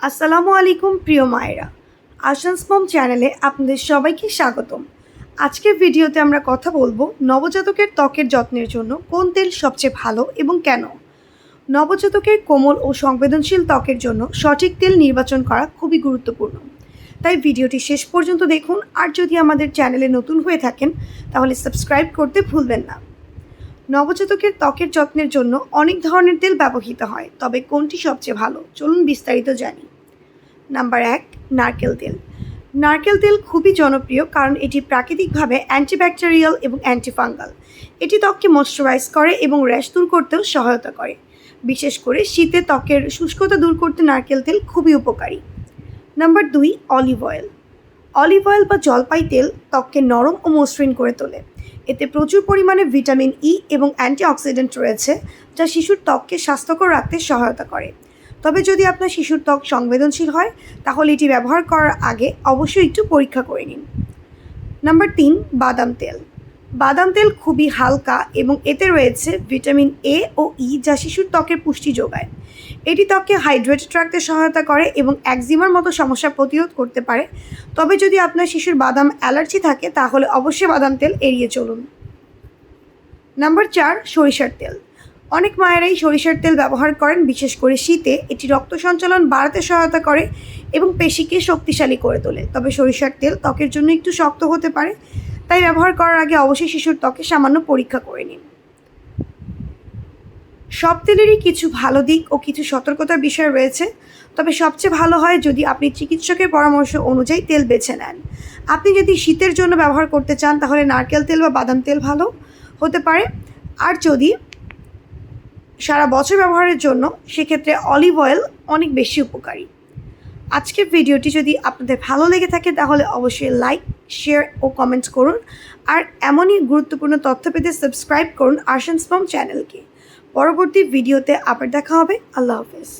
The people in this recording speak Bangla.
আসসালামু আলাইকুম, প্রিয় মায়েরা। আশান্স মম চ্যানেলে আপনাদের সবাইকে স্বাগতম। আজকের ভিডিওতে আমরা কথা বলব নবজাতকের ত্বকের যত্নের জন্য কোন তেল সবচেয়ে ভালো এবং কেন? নবজাতকের কোমল ও সংবেদনশীল ত্বকের জন্য সঠিক তেল নির্বাচন করা খুবই গুরুত্বপূর্ণ। তাই ভিডিওটি শেষ পর্যন্ত দেখুন, আর যদি আমাদের চ্যানেলে নতুন হয়ে থাকেন, তাহলে সাবস্ক্রাইব করতে ভুলবেন না। নবজাতকের ত্বকের যত্নের জন্য অনেক ধরনের তেল ব্যবহৃত হয়, তবে কোনটি সবচেয়ে ভালো? চলুন বিস্তারিত জানি। নাম্বার এক, নারকেল তেল। নারকেল তেল খুবই জনপ্রিয় কারণ এটি প্রাকৃতিকভাবে অ্যান্টিব্যাকটেরিয়াল এবং অ্যান্টিফাঙ্গাল। এটি ত্বককে ময়শ্চারাইজ করে এবং র্যাশ দূর করতেও সহায়তা করে। বিশেষ করে শীতে ত্বকের শুষ্কতা দূর করতে নারকেল তেল খুবই উপকারী। নাম্বার দুই, অলিভ অয়েল। অলিভ অয়েল বা জলপাই তেল ত্বককে নরম ও মসৃণ করে তোলে। এতে প্রচুর পরিমাণে ভিটামিন ই এবং অ্যান্টিঅক্সিডেন্ট রয়েছে, যা শিশুর ত্বককে স্বাস্থ্যকর রাখতে সহায়তা করে। তবে যদি আপনার শিশুর ত্বক সংবেদনশীল হয়, তাহলে এটি ব্যবহার করার আগে অবশ্যই একটু পরীক্ষা করে নিন। নাম্বার তিন, বাদাম তেল। বাদাম তেল খুবই হালকা এবং এতে রয়েছে ভিটামিন এ ও ই যা শিশুর ত্বকের পুষ্টি যোগায়। এটি ত্বককে হাইড্রেটেড রাখতে সহায়তা করে এবং একজিমার মতো সমস্যা প্রতিরোধ করতে পারে। তবে যদি আপনার শিশুর বাদাম অ্যালার্জি থাকে, তাহলে অবশ্যই বাদাম তেল এড়িয়ে চলুন। নাম্বার চার, সরিষার তেল। অনেক মায়েরাই সরিষার তেল ব্যবহার করেন, বিশেষ করে শীতে। এটি রক্ত সঞ্চালন বাড়াতে সহায়তা করে এবং পেশিকে শক্তিশালী করে তোলে। তবে সরিষার তেল ত্বকের জন্য একটু শক্ত হতে পারে। তাই ব্যবহার করার আগে অবশ্যই শিশুর ত্বকে সামান্য পরীক্ষা করে নিন। সব তেলেরই কিছু ভালো দিক ও কিছু সতর্কতার বিষয় রয়েছে, তবে সবচেয়ে ভালো হয় যদি আপনি চিকিৎসকের পরামর্শ অনুযায়ী তেল বেছে নেন। আপনি যদি শীতের জন্য ব্যবহার করতে চান, তাহলে নারকেল তেল বা বাদাম তেল ভালো হতে পারে। আর যদি সারা বছর ব্যবহারের জন্য, সেক্ষেত্রে অলিভ অয়েল অনেক বেশি উপকারী। আজকের ভিডিওটি যদি আপনাদের ভালো লেগে থাকে, তাহলে অবশ্যই লাইক শেয়ার ও কমেন্ট করুন। আর এমনই গুরুত্বপূর্ণ তথ্য পেতে সাবস্ক্রাইব করুন আর্শন স্পম চ্যানেলকে পরবর্তী ভিডিওতে আবার দেখা হবে। আল্লাহ হাফেজ।